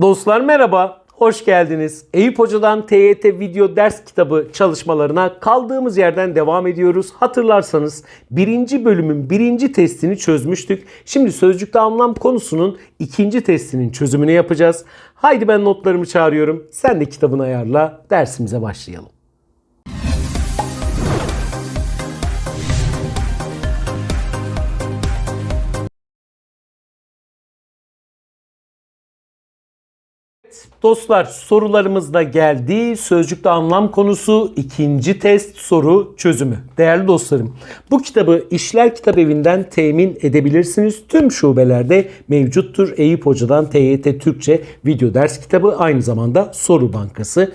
Dostlar merhaba, hoş geldiniz. Eyüp Hoca'dan TYT video ders kitabı çalışmalarına kaldığımız yerden devam ediyoruz. Hatırlarsanız birinci bölümün birinci testini çözmüştük. Şimdi sözcükte anlam konusunun ikinci testinin çözümünü yapacağız. Haydi ben notlarımı çağırıyorum. Sen de kitabını ayarla, dersimize başlayalım. Dostlar sorularımız da geldi. Sözcükte anlam konusu ikinci test soru çözümü. Değerli dostlarım bu kitabı İşler Kitap Evi'nden temin edebilirsiniz. Tüm şubelerde mevcuttur. Eyüp Hoca'dan TYT Türkçe video ders kitabı aynı zamanda soru bankası.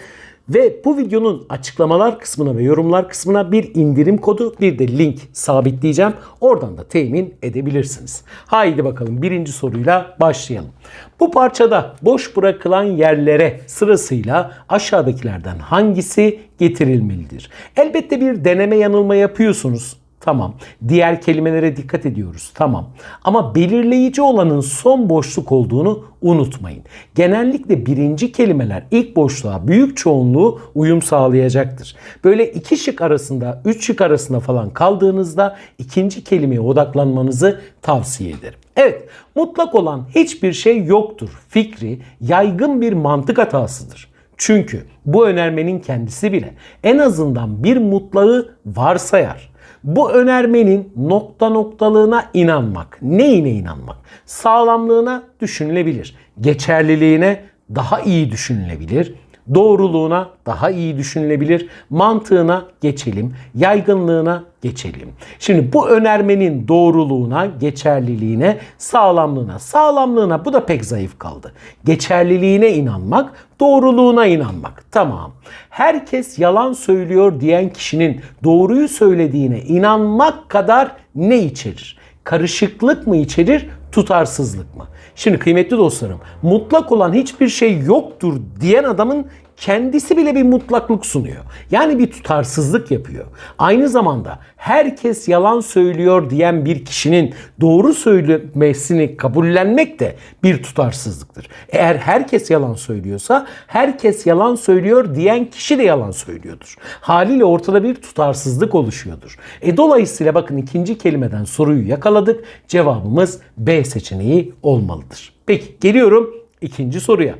Ve bu videonun açıklamalar kısmına ve yorumlar kısmına bir indirim kodu bir de link sabitleyeceğim. Oradan da temin edebilirsiniz. Haydi bakalım birinci soruyla başlayalım. Bu parçada boş bırakılan yerlere sırasıyla aşağıdakilerden hangisi getirilmelidir? Elbette bir deneme yanılma yapıyorsunuz. Tamam. Diğer kelimelere dikkat ediyoruz. Tamam. Ama belirleyici olanın son boşluk olduğunu unutmayın. Genellikle birinci kelimeler ilk boşluğa büyük çoğunluğu uyum sağlayacaktır. Böyle iki şık arasında, üç şık arasında falan kaldığınızda ikinci kelimeye odaklanmanızı tavsiye ederim. Evet, mutlak olan hiçbir şey yoktur. Fikri yaygın bir mantık hatasıdır. Çünkü bu önermenin kendisi bile en azından bir mutlağı varsayar. Bu önermenin nokta noktalığına inanmak, neyine inanmak? Sağlamlığına düşünülebilir, geçerliliğine daha iyi düşünülebilir, doğruluğuna daha iyi düşünülebilir, mantığına geçelim, yaygınlığına geçelim. Şimdi bu önermenin doğruluğuna, geçerliliğine, sağlamlığına, sağlamlığına bu da pek zayıf kaldı. Geçerliliğine inanmak, doğruluğuna inanmak. Tamam. Herkes yalan söylüyor diyen kişinin doğruyu söylediğine inanmak kadar ne içerir? Karışıklık mı içerir, tutarsızlık mı? Şimdi kıymetli dostlarım, mutlak olan hiçbir şey yoktur diyen adamın kendisi bile bir mutlaklık sunuyor. Yani bir tutarsızlık yapıyor. Aynı zamanda herkes yalan söylüyor diyen bir kişinin doğru söylemesini kabullenmek de bir tutarsızlıktır. Eğer herkes yalan söylüyorsa herkes yalan söylüyor diyen kişi de yalan söylüyordur. Haliyle ortada bir tutarsızlık oluşuyordur. E dolayısıyla bakın ikinci kelimeden soruyu yakaladık. Cevabımız B seçeneği olmalıdır. Peki geliyorum İkinci soruya.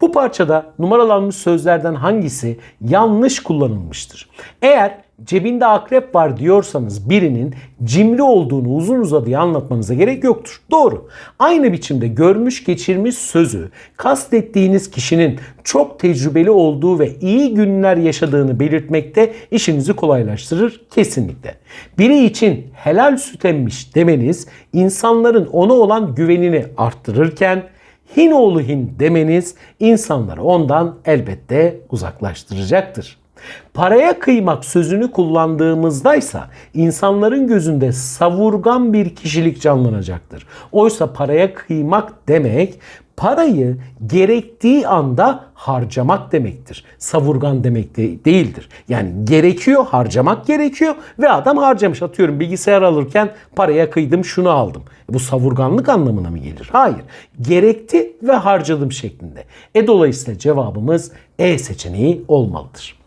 Bu parçada numaralanmış sözlerden hangisi yanlış kullanılmıştır? Eğer cebinde akrep var diyorsanız birinin cimri olduğunu uzun uzadıya anlatmanıza gerek yoktur. Doğru. Aynı biçimde görmüş geçirmiş sözü kastettiğiniz kişinin çok tecrübeli olduğu ve iyi günler yaşadığını belirtmekte işinizi kolaylaştırır kesinlikle. Biri için helal süt emmiş demeniz insanların ona olan güvenini arttırırken Hinoğlu Hin demeniz insanları ondan elbette uzaklaştıracaktır. Paraya kıymak sözünü kullandığımızdaysa insanların gözünde savurgan bir kişilik canlanacaktır. Oysa paraya kıymak demek parayı gerektiği anda harcamak demektir. Savurgan demek de değildir. Yani gerekiyor, harcamak gerekiyor ve adam harcamış. Atıyorum bilgisayar alırken paraya kıydım şunu aldım. Bu savurganlık anlamına mı gelir? Hayır. Gerekti ve harcadım şeklinde. E dolayısıyla cevabımız E seçeneği olmalıdır.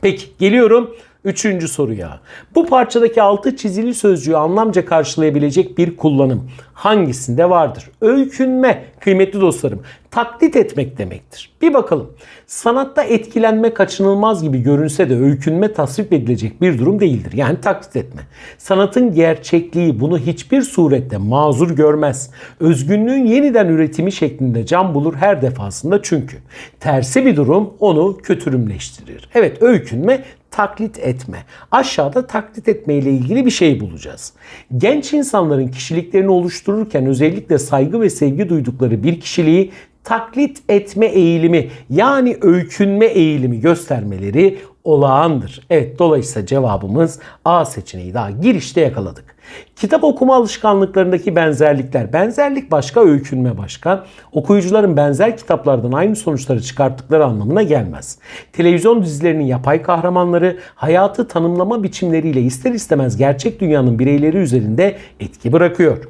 Peki geliyorum Üçüncü soruya. Bu parçadaki altı çizili sözcüğü anlamca karşılayabilecek bir kullanım hangisinde vardır? Öykünme kıymetli dostlarım. Taklit etmek demektir. Bir bakalım. Sanatta etkilenme kaçınılmaz gibi görünse de öykünme tasvip edilecek bir durum değildir. Yani taklit etme. Sanatın gerçekliği bunu hiçbir surette mazur görmez. Özgünlüğün yeniden üretimi şeklinde can bulur her defasında çünkü. Tersi bir durum onu kötürümleştirir. Evet öykünme taklit etme. Aşağıda taklit etme ile ilgili bir şey bulacağız. Genç insanların kişiliklerini oluştururken özellikle saygı ve sevgi duydukları bir kişiliği taklit etme eğilimi yani öykünme eğilimi göstermeleri olağandır. Evet dolayısıyla cevabımız A seçeneği daha girişte yakaladık. Kitap okuma alışkanlıklarındaki benzerlikler. Benzerlik başka, öykünme başka. Okuyucuların benzer kitaplardan aynı sonuçları çıkarttıkları anlamına gelmez. Televizyon dizilerinin yapay kahramanları hayatı tanımlama biçimleriyle ister istemez gerçek dünyanın bireyleri üzerinde etki bırakıyor.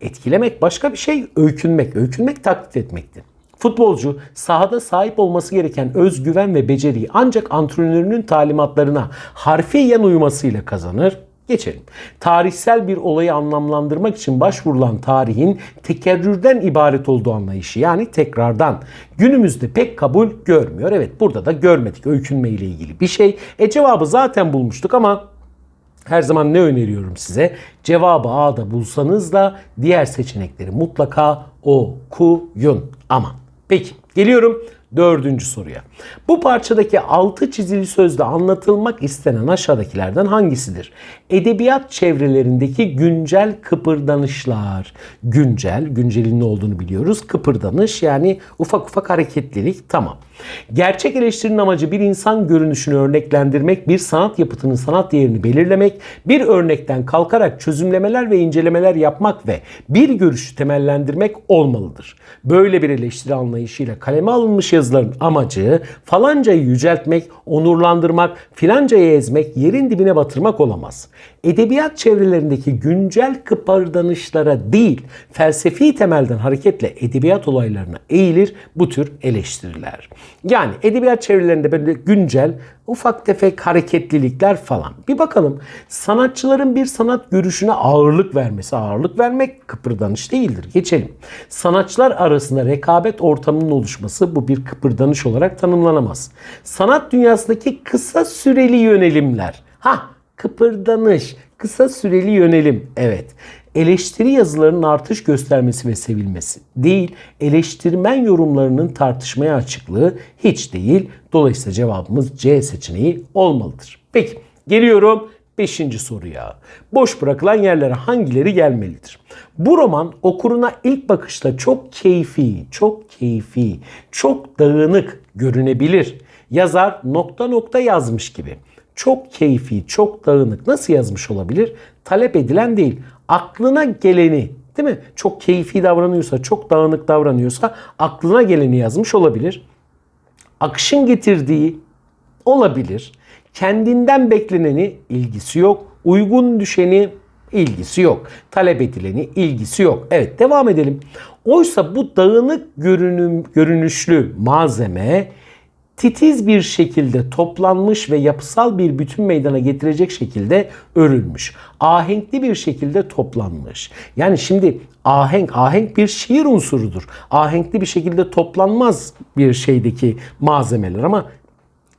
Etkilemek başka bir şey, öykünmek. Öykünmek taklit etmektir. Futbolcu sahada sahip olması gereken özgüven ve beceriyi ancak antrenörünün talimatlarına harfiyen uymasıyla kazanır. Geçelim. Tarihsel bir olayı anlamlandırmak için başvurulan tarihin tekerrürden ibaret olduğu anlayışı yani tekrardan günümüzde pek kabul görmüyor. Evet burada da görmedik öykünme ile ilgili bir şey. E cevabı zaten bulmuştuk ama her zaman ne öneriyorum size? Cevabı A'da bulsanız da diğer seçenekleri mutlaka okuyun. Aman. Peki geliyorum dördüncü soruya. Bu parçadaki altı çizili sözde anlatılmak istenen aşağıdakilerden hangisidir? Edebiyat çevrelerindeki güncel kıpırdanışlar. Güncel, güncelin ne olduğunu biliyoruz. Kıpırdanış yani ufak ufak hareketlilik tamam. Gerçek eleştirinin amacı bir insan görünüşünü örneklendirmek, bir sanat yapıtının sanat değerini belirlemek, bir örnekten kalkarak çözümlemeler ve incelemeler yapmak ve bir görüşü temellendirmek olmalıdır. Böyle bir eleştiri anlayışıyla kaleme alınmış yazıların amacı falancayı yüceltmek, onurlandırmak, filancayı ezmek, yerin dibine batırmak olamaz. Edebiyat çevrelerindeki güncel kıpırdanışlara değil, felsefi temelden hareketle edebiyat olaylarına eğilir bu tür eleştiriler. Yani edebiyat çevrelerinde böyle güncel ufak tefek hareketlilikler falan. Bir bakalım sanatçıların bir sanat görüşüne ağırlık vermesi. Ağırlık vermek kıpırdanış değildir. Geçelim. Sanatçılar arasında rekabet ortamının oluşması bu bir kıpırdanış olarak tanımlanamaz. Sanat dünyasındaki kısa süreli yönelimler. Ha kıpırdanış, kısa süreli yönelim. Evet. Eleştiri yazılarının artış göstermesi ve sevilmesi değil, eleştirmen yorumlarının tartışmaya açıklığı hiç değil. Dolayısıyla cevabımız C seçeneği olmalıdır. Peki geliyorum 5. soruya. Boş bırakılan yerlere hangileri gelmelidir? Bu roman okuruna ilk bakışta çok keyfi, çok keyfi, çok dağınık görünebilir. Yazar nokta nokta yazmış gibi çok keyfi, çok dağınık nasıl yazmış olabilir? Talep edilen değil. Aklına geleni değil mi? Çok keyfi davranıyorsa, çok dağınık davranıyorsa aklına geleni yazmış olabilir. Akışın getirdiği olabilir. Kendinden bekleneni ilgisi yok. Uygun düşeni ilgisi yok. Talep edileni ilgisi yok. Evet devam edelim. Oysa bu dağınık görünüm, görünüşlü malzeme titiz bir şekilde toplanmış ve yapısal bir bütün meydana getirecek şekilde örülmüş. Ahenkli bir şekilde toplanmış. Yani şimdi ahenk, ahenk bir şiir unsurudur. Ahenkli bir şekilde toplanmaz bir şeydeki malzemeler ama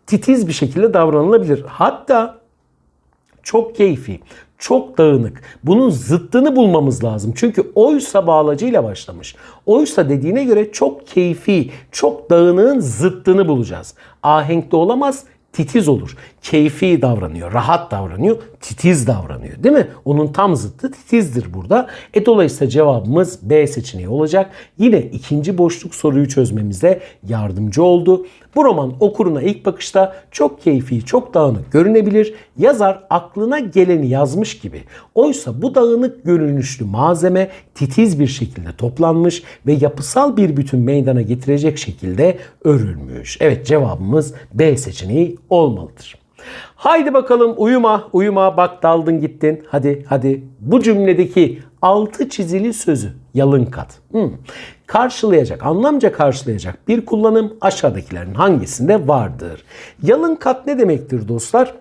titiz bir şekilde davranılabilir. Hatta çok keyfi, çok dağınık. Bunun zıttını bulmamız lazım. Çünkü oysa bağlacıyla başlamış. Oysa dediğine göre çok keyfi, çok dağınığın zıttını bulacağız. Ahenkli olamaz, titiz olur. Keyfi davranıyor, rahat davranıyor, titiz davranıyor. Değil mi? Onun tam zıttı titizdir burada. E dolayısıyla cevabımız B seçeneği olacak. Yine ikinci boşluk soruyu çözmemize yardımcı oldu. Bu roman okuruna ilk bakışta çok keyfi, çok dağınık görünebilir. Yazar aklına geleni yazmış gibi. Oysa bu dağınık görünüşlü malzeme titiz bir şekilde toplanmış ve yapısal bir bütün meydana getirecek şekilde örülmüş. Evet cevabımız B seçeneği olmalıdır. Haydi bakalım uyuma, uyuma bak daldın gittin. Hadi hadi bu cümledeki altı çizili sözü yalın kat. Hmm. Karşılayacak, anlamca karşılayacak bir kullanım aşağıdakilerin hangisinde vardır? Yalın kat ne demektir dostlar?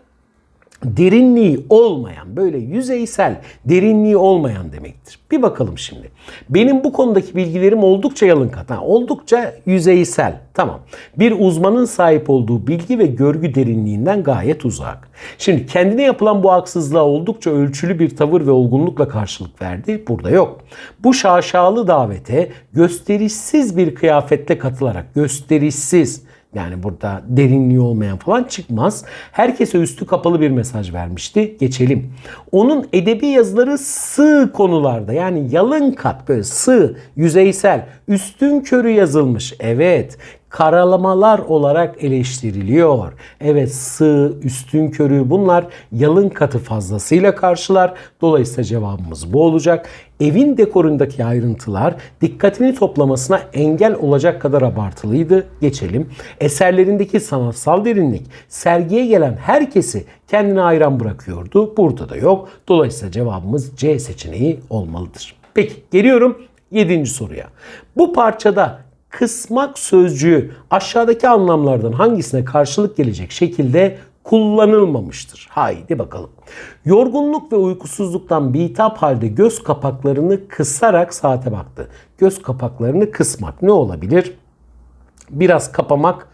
Derinliği olmayan, böyle yüzeysel, derinliği olmayan demektir. Bir bakalım şimdi. Benim bu konudaki bilgilerim oldukça yalın kat. Oldukça yüzeysel. Tamam. Bir uzmanın sahip olduğu bilgi ve görgü derinliğinden gayet uzak. Şimdi kendine yapılan bu haksızlığa oldukça ölçülü bir tavır ve olgunlukla karşılık verdi. Burada yok. Bu şaşalı davete gösterişsiz bir kıyafetle katılarak, gösterişsiz, yani burada derinliği olmayan falan çıkmaz. Herkese üstü kapalı bir mesaj vermişti. Geçelim. Onun edebi yazıları sığ konularda yani yalın kat böyle sığ, yüzeysel, üstün körü yazılmış. Evet karalamalar olarak eleştiriliyor. Evet sığ, üstün körü bunlar yalın katı fazlasıyla karşılar. Dolayısıyla cevabımız bu olacak. Evin dekorundaki ayrıntılar dikkatini toplamasına engel olacak kadar abartılıydı. Geçelim. Eserlerindeki sanatsal derinlik sergiye gelen herkesi kendine hayran bırakıyordu. Burada da yok. Dolayısıyla cevabımız C seçeneği olmalıdır. Peki geliyorum 7. soruya. Bu parçada kısmak sözcüğü aşağıdaki anlamlardan hangisine karşılık gelecek şekilde kullanılmamıştır. Haydi bakalım. Yorgunluk ve uykusuzluktan bitap halde göz kapaklarını kısarak saate baktı. Göz kapaklarını kısmak ne olabilir? Biraz kapamak,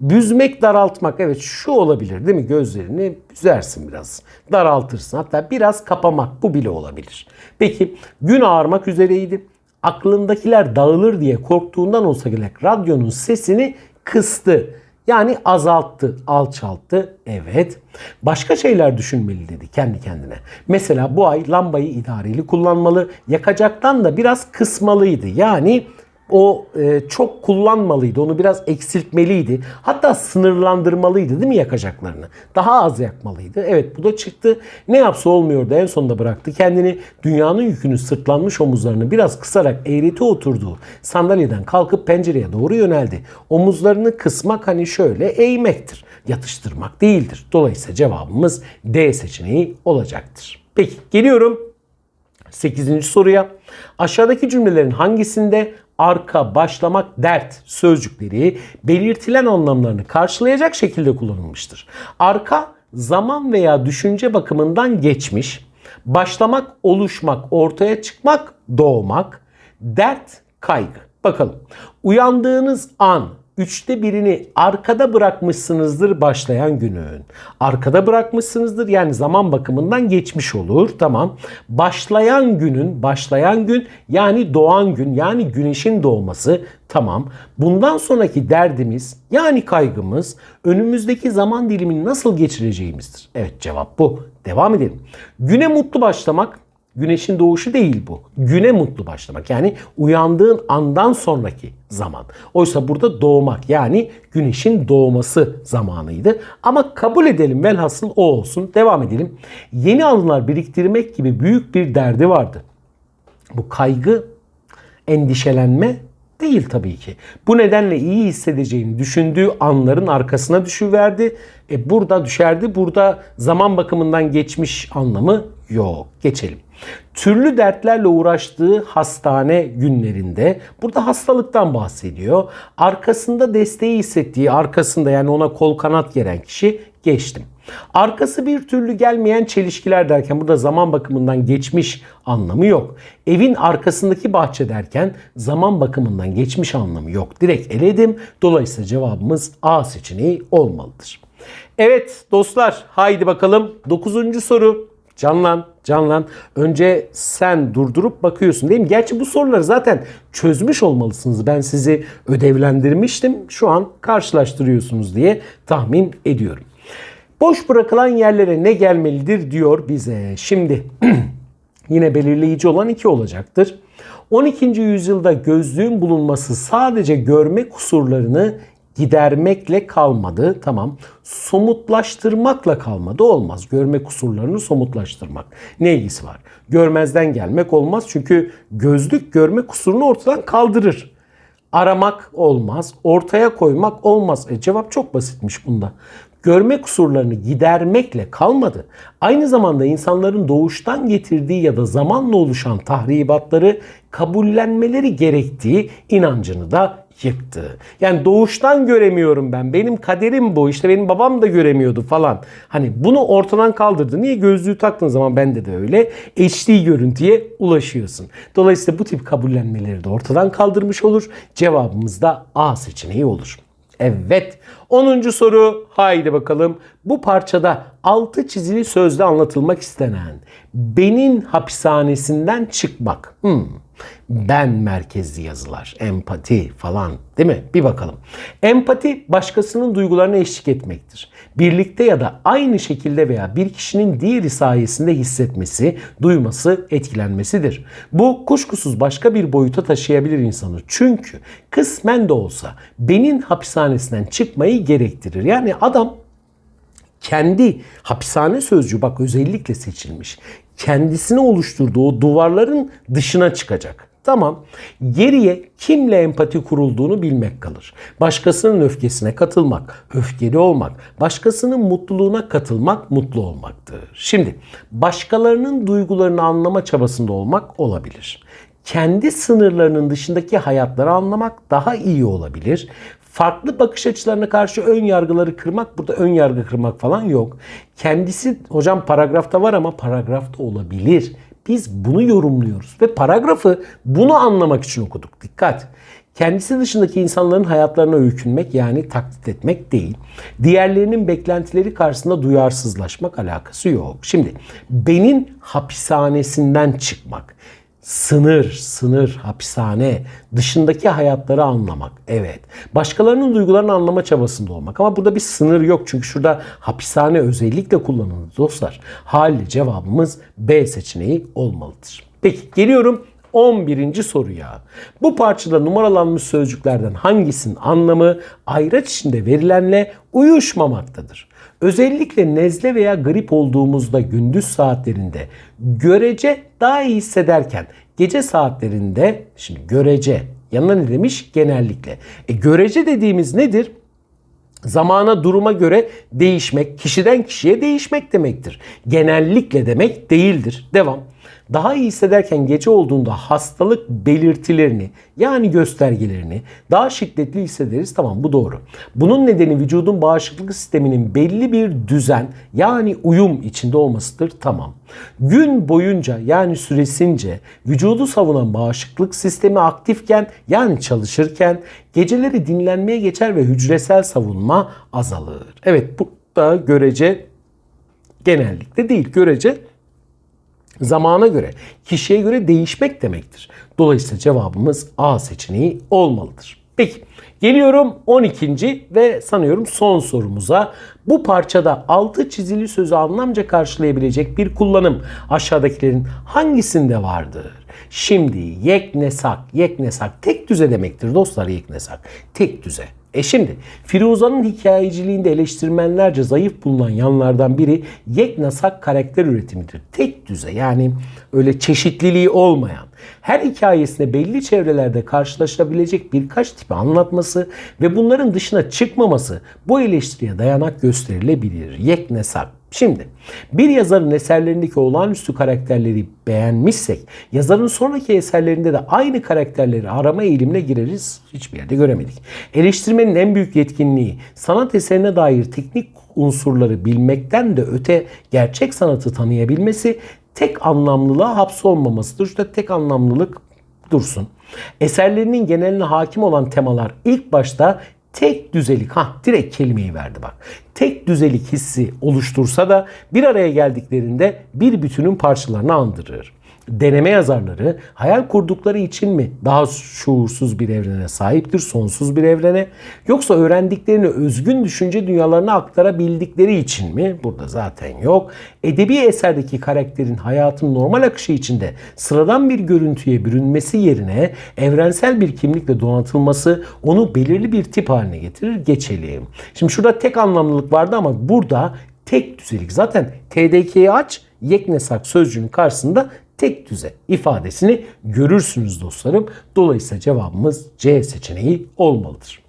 büzmek, daraltmak. Evet şu olabilir değil mi? Gözlerini büzersin biraz. Daraltırsın. Hatta biraz kapamak bu bile olabilir. Peki gün ağarmak üzereydi. Aklındakiler dağılır diye korktuğundan olsa gerek radyonun sesini kıstı. Yani azalttı, alçalttı. Evet. Başka şeyler düşünmeli dedi kendi kendine. Mesela bu ay lambayı idareli kullanmalı. Yakacaktan da biraz kısmalıydı. Yani o e, çok kullanmalıydı. Onu biraz eksiltmeliydi. Hatta sınırlandırmalıydı değil mi yakacaklarını? Daha az yakmalıydı. Evet bu da çıktı. Ne yapsa olmuyordu. En sonunda bıraktı kendini. Dünyanın yükünü sırtlanmış omuzlarını biraz kısarak eğreti oturduğu sandalyeden kalkıp pencereye doğru yöneldi. Omuzlarını kısmak hani şöyle eğmektir. Yatıştırmak değildir. Dolayısıyla cevabımız D seçeneği olacaktır. Peki geliyorum 8. soruya. Aşağıdaki cümlelerin hangisinde arka, başlamak, dert sözcükleri belirtilen anlamlarını karşılayacak şekilde kullanılmıştır? Arka zaman veya düşünce bakımından geçmiş, başlamak, oluşmak, ortaya çıkmak, doğmak, dert, kaygı. Bakalım. Uyandığınız an üçte birini arkada bırakmışsınızdır başlayan günün. Arkada bırakmışsınızdır yani zaman bakımından geçmiş olur. Tamam. Başlayan günün, başlayan gün yani doğan gün yani güneşin doğması. Tamam. Bundan sonraki derdimiz yani kaygımız önümüzdeki zaman dilimini nasıl geçireceğimizdir. Evet cevap bu. Devam edelim. Güne mutlu başlamak Güneşin doğuşu değil bu. Güne mutlu başlamak. Yani uyandığın andan sonraki zaman. Oysa burada doğmak yani güneşin doğması zamanıydı. Ama kabul edelim velhasıl o olsun. Devam edelim. Yeni anılar biriktirmek gibi büyük bir derdi vardı. Bu kaygı, endişelenme değil tabii ki. Bu nedenle iyi hissedeceğini düşündüğü anların arkasına düşüverdi. E burada düşerdi. Burada zaman bakımından geçmiş anlamı yok. Geçelim. Türlü dertlerle uğraştığı hastane günlerinde burada hastalıktan bahsediyor. Arkasında desteği hissettiği, arkasında yani ona kol kanat geren kişi geçtim. Arkası bir türlü gelmeyen çelişkiler derken burada zaman bakımından geçmiş anlamı yok. Evin arkasındaki bahçe derken zaman bakımından geçmiş anlamı yok. Direkt eledim. Dolayısıyla cevabımız A seçeneği olmalıdır. Evet dostlar haydi bakalım 9. soru. Canlan, canlan. Önce sen durdurup bakıyorsun değil mi? Gerçi bu soruları zaten çözmüş olmalısınız. Ben sizi ödevlendirmiştim. Şu an karşılaştırıyorsunuz diye tahmin ediyorum. Boş bırakılan yerlere ne gelmelidir diyor bize. Şimdi yine belirleyici olan iki olacaktır. 12. yüzyılda gözlüğün bulunması sadece görme kusurlarını gidermekle kalmadı. Tamam. Somutlaştırmakla kalmadı. Olmaz. Görme kusurlarını somutlaştırmak. Ne ilgisi var? Görmezden gelmek olmaz. Çünkü gözlük görme kusurunu ortadan kaldırır. Aramak olmaz. Ortaya koymak olmaz. E cevap çok basitmiş bunda görme kusurlarını gidermekle kalmadı. Aynı zamanda insanların doğuştan getirdiği ya da zamanla oluşan tahribatları kabullenmeleri gerektiği inancını da yıktı. Yani doğuştan göremiyorum ben. Benim kaderim bu. İşte benim babam da göremiyordu falan. Hani bunu ortadan kaldırdı. Niye gözlüğü taktığın zaman bende de öyle. HD görüntüye ulaşıyorsun. Dolayısıyla bu tip kabullenmeleri de ortadan kaldırmış olur. Cevabımız da A seçeneği olur. Evet. 10. soru. Haydi bakalım. Bu parçada altı çizili sözle anlatılmak istenen benin hapishanesinden çıkmak. Hmm. Ben merkezli yazılar, empati falan değil mi? Bir bakalım. Empati başkasının duygularına eşlik etmektir. Birlikte ya da aynı şekilde veya bir kişinin diğeri sayesinde hissetmesi, duyması, etkilenmesidir. Bu kuşkusuz başka bir boyuta taşıyabilir insanı. Çünkü kısmen de olsa benin hapishanesinden çıkmayı gerektirir. Yani adam kendi hapishane sözcüğü bak özellikle seçilmiş. Kendisini oluşturduğu duvarların dışına çıkacak. Tamam. Geriye kimle empati kurulduğunu bilmek kalır. Başkasının öfkesine katılmak, öfkeli olmak, başkasının mutluluğuna katılmak mutlu olmaktır. Şimdi başkalarının duygularını anlama çabasında olmak olabilir. kendi sınırlarının dışındaki hayatları anlamak daha iyi olabilir. Farklı bakış açılarına karşı ön yargıları kırmak, burada ön yargı kırmak falan yok. Kendisi hocam paragrafta var ama paragrafta olabilir. Biz bunu yorumluyoruz ve paragrafı bunu anlamak için okuduk. Dikkat! Kendisi dışındaki insanların hayatlarına öykünmek yani taklit etmek değil. Diğerlerinin beklentileri karşısında duyarsızlaşmak alakası yok. Şimdi benim hapishanesinden çıkmak, sınır, sınır, hapishane, dışındaki hayatları anlamak. Evet. Başkalarının duygularını anlama çabasında olmak. Ama burada bir sınır yok. Çünkü şurada hapishane özellikle kullanılır dostlar. Haliyle cevabımız B seçeneği olmalıdır. Peki geliyorum 11. soruya. Bu parçada numaralanmış sözcüklerden hangisinin anlamı ayraç içinde verilenle uyuşmamaktadır? Özellikle nezle veya grip olduğumuzda gündüz saatlerinde görece daha iyi hissederken gece saatlerinde şimdi görece yanına ne demiş? Genellikle. E, görece dediğimiz nedir? Zamana duruma göre değişmek, kişiden kişiye değişmek demektir. Genellikle demek değildir. Devam. Daha iyi hissederken gece olduğunda hastalık belirtilerini yani göstergelerini daha şiddetli hissederiz. Tamam bu doğru. Bunun nedeni vücudun bağışıklık sisteminin belli bir düzen yani uyum içinde olmasıdır. Tamam. Gün boyunca yani süresince vücudu savunan bağışıklık sistemi aktifken yani çalışırken geceleri dinlenmeye geçer ve hücresel savunma azalır. Evet bu da görece genellikle değil görece zamana göre, kişiye göre değişmek demektir. Dolayısıyla cevabımız A seçeneği olmalıdır. Peki geliyorum 12. ve sanıyorum son sorumuza. Bu parçada altı çizili sözü anlamca karşılayabilecek bir kullanım aşağıdakilerin hangisinde vardır? Şimdi yeknesak, yeknesak tek düze demektir dostlar yeknesak. Tek düze. E şimdi Firuza'nın hikayeciliğinde eleştirmenlerce zayıf bulunan yanlardan biri yeknesak karakter üretimidir. Tek düze yani öyle çeşitliliği olmayan, her hikayesinde belli çevrelerde karşılaşabilecek birkaç tipi anlatması ve bunların dışına çıkmaması bu eleştiriye dayanak gösterilebilir. Yeknesak Şimdi bir yazarın eserlerindeki olağanüstü karakterleri beğenmişsek yazarın sonraki eserlerinde de aynı karakterleri arama eğilimine gireriz. Hiçbir yerde göremedik. Eleştirmenin en büyük yetkinliği sanat eserine dair teknik unsurları bilmekten de öte gerçek sanatı tanıyabilmesi tek anlamlılığa hapsolmamasıdır. İşte tek anlamlılık dursun. Eserlerinin geneline hakim olan temalar ilk başta tek düzelik, ha direkt kelimeyi verdi bak. Tek düzelik hissi oluştursa da bir araya geldiklerinde bir bütünün parçalarını andırır deneme yazarları hayal kurdukları için mi daha şuursuz bir evrene sahiptir, sonsuz bir evrene? Yoksa öğrendiklerini özgün düşünce dünyalarına aktarabildikleri için mi? Burada zaten yok. Edebi eserdeki karakterin hayatın normal akışı içinde sıradan bir görüntüye bürünmesi yerine evrensel bir kimlikle donatılması onu belirli bir tip haline getirir. Geçelim. Şimdi şurada tek anlamlılık vardı ama burada tek düzelik. Zaten TDK'yi aç yeknesak sözcüğünün karşısında tek düze ifadesini görürsünüz dostlarım. Dolayısıyla cevabımız C seçeneği olmalıdır.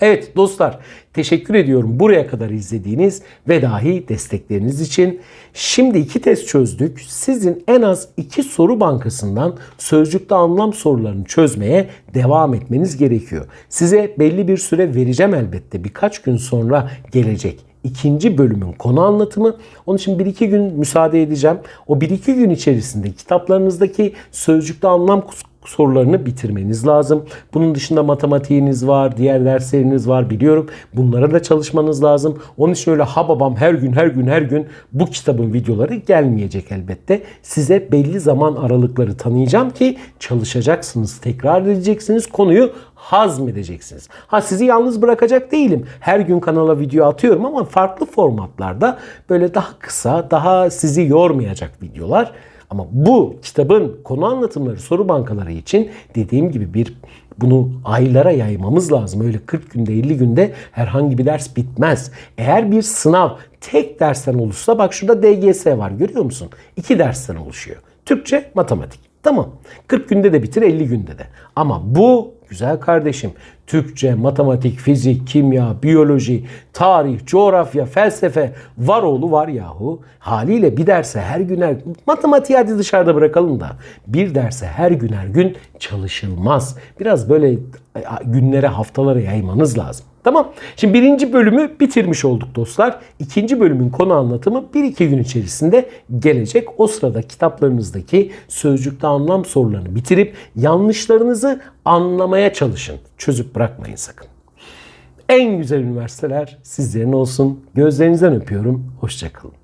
Evet dostlar teşekkür ediyorum buraya kadar izlediğiniz ve dahi destekleriniz için. Şimdi iki test çözdük. Sizin en az iki soru bankasından sözcükte anlam sorularını çözmeye devam etmeniz gerekiyor. Size belli bir süre vereceğim elbette. Birkaç gün sonra gelecek ikinci bölümün konu anlatımı. Onun için bir iki gün müsaade edeceğim. O bir iki gün içerisinde kitaplarınızdaki sözcükte anlam sorularını bitirmeniz lazım. Bunun dışında matematiğiniz var, diğer dersleriniz var biliyorum. Bunlara da çalışmanız lazım. Onun için öyle ha babam her gün her gün her gün bu kitabın videoları gelmeyecek elbette. Size belli zaman aralıkları tanıyacağım ki çalışacaksınız, tekrar edeceksiniz, konuyu hazmedeceksiniz. Ha sizi yalnız bırakacak değilim. Her gün kanala video atıyorum ama farklı formatlarda böyle daha kısa, daha sizi yormayacak videolar ama bu kitabın konu anlatımları, soru bankaları için dediğim gibi bir bunu aylara yaymamız lazım. Öyle 40 günde 50 günde herhangi bir ders bitmez. Eğer bir sınav tek dersten olursa bak şurada DGS var görüyor musun? İki dersten oluşuyor. Türkçe, matematik. Tamam. 40 günde de bitir 50 günde de. Ama bu Güzel kardeşim. Türkçe, matematik, fizik, kimya, biyoloji, tarih, coğrafya, felsefe var oğlu var yahu. Haliyle bir derse her gün her matematiği hadi dışarıda bırakalım da bir derse her gün her gün çalışılmaz. Biraz böyle günlere haftalara yaymanız lazım. Tamam. Şimdi birinci bölümü bitirmiş olduk dostlar. İkinci bölümün konu anlatımı bir iki gün içerisinde gelecek. O sırada kitaplarınızdaki sözcükte anlam sorularını bitirip yanlışlarınızı anlamaya çalışın. Çözüp bırakmayın sakın. En güzel üniversiteler sizlerin olsun. Gözlerinizden öpüyorum. Hoşçakalın.